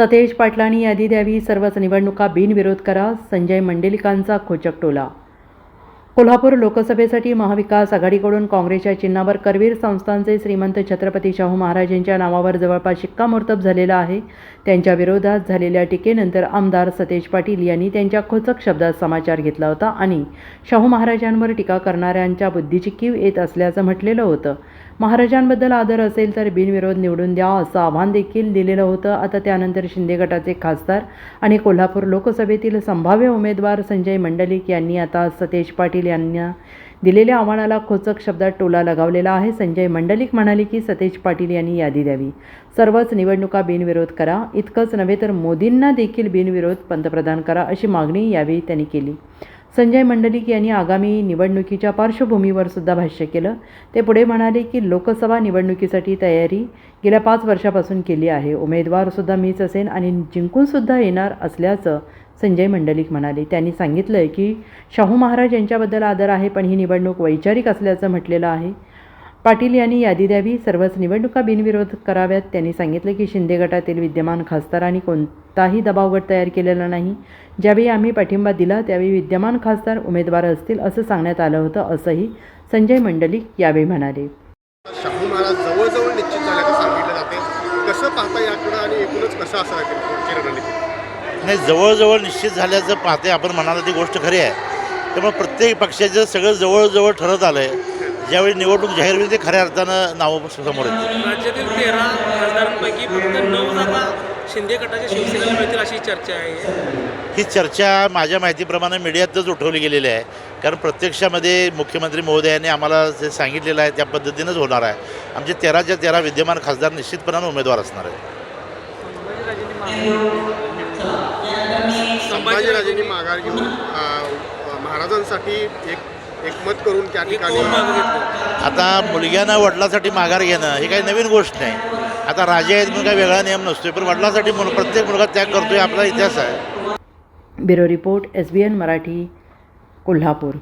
सतेज पाटलांनी यादी द्यावी सर्वच निवडणुका बिनविरोध करा संजय मंडेलिकांचा खोचक टोला कोल्हापूर लोकसभेसाठी महाविकास आघाडीकडून काँग्रेसच्या चिन्हावर करवीर संस्थांचे श्रीमंत छत्रपती शाहू महाराज यांच्या नावावर जवळपास शिक्कामोर्तब झालेला आहे. त्यांच्या विरोधात झालेल्या टीकेनंतर आमदार सतेज पाटील यांनी त्यांच्या खोचक शब्दात समाचार घेतला होता आणि शाहू महाराजांवर टीका करणाऱ्यांच्या बुद्धीची कीव येत असल्याचं म्हटलेलं होतं. महाराजांबद्दल आदर असेल तर बिनविरोध निवडून द्या असं आव्हान देखील दिलेलं होतं. आता त्यानंतर शिंदे गटाचे खासदार आणि कोल्हापूर लोकसभेतील संभाव्य उमेदवार संजय मंडलिक यांनी आता सतेज पाटील यांना दिलेल्या आव्हानाला खोचक शब्दात टोला लगावलेला आहे. संजय मंडलिक म्हणाले की सतेज पाटील यांनी यादी द्यावी. सर्वच निवडणुका बिनविरोध करा. इतकंच नव्हे तर मोदींना देखील बिनविरोध पंतप्रधान करा अशी मागणी यावेळी त्यांनी केली. संजय मंडलिक यांनी आगामी निवडणुकीच्या पार्श्वभूमीवर सुद्धा भाष्य केलं. ते पुढे म्हणाले की लोकसभा निवडणुकीसाठी तयारी गेल्या पाच वर्षापासून केली आहे. उमेदवारसुद्धा मीच असेन आणि जिंकूनसुद्धा येणार असल्याचं संजय मंडलिक म्हणाले. त्यांनी सांगितलं आहे की शाहू महाराज यांच्याबद्दल आदर आहे पण ही निवडणूक वैचारिक असल्याचं म्हटलेलं आहे. पाटील यांनी यादी द्यावी सर्वच निवडणुका बिनविरोध कराव्यात. त्यांनी सांगितलं की शिंदे गटातील विद्यमान खासदारांनी कोणताही दबाव गट तयार केलेला नाही. ज्यावेळी आम्ही पाठिंबा दिला त्यावेळी विद्यमान खासदार उमेदवार असतील असं सांगण्यात आलं होतं असंही संजय मंडलिक यावेळी म्हणाले. शाहू महाराज जवळजवळ निश्चित झाल्याचं सांगितलं जाते. कसं पाहता याकडं आणि एकूणच कसं रणनीती नाही जवळजवळ निश्चित झाल्याचं पाहते आपण म्हणाला ती गोष्ट खरी आहे. त्यामुळे प्रत्येक पक्षाचं सगळं जवळजवळ ठरत आलं आहे ज्यावेळी निवडणूक जाहीर होईल ते खऱ्या अर्थानं नावं समोर येतील. राज्यातील तेरा खासदारांपैकी फक्त नऊ जागा शिंदे गटाच्या शिवसेनेला मिळतील अशी चर्चा आहे. ही चर्चा माझ्या माहितीप्रमाणे मीडियातच उठवली गेलेली आहे. कारण प्रत्यक्षामध्ये मुख्यमंत्री महोदयांनी आम्हाला जे सांगितलेलं आहे त्या पद्धतीनंच होणार आहे. आमचे तेराच्या तेरा विद्यमान खासदार निश्चितपणानं उमेदवार असणार आहेत. संभाजीराजेंनी माघार घेऊन अं, महाराजांसाठी एक एकमत करून त्या ठिकाणी आता मुलग्यानं वडिलासाठी माघार घेणं ही काही नवीन गोष्ट नाही. आता राजे आहेत म्हणून काही वेगळा नियम नसतोय पण वडिलासाठी मुल प्रत्येक मुलगा त्याग करतोय आपला इतिहास आहे. Bureau report S B N Marathi Kolhapur.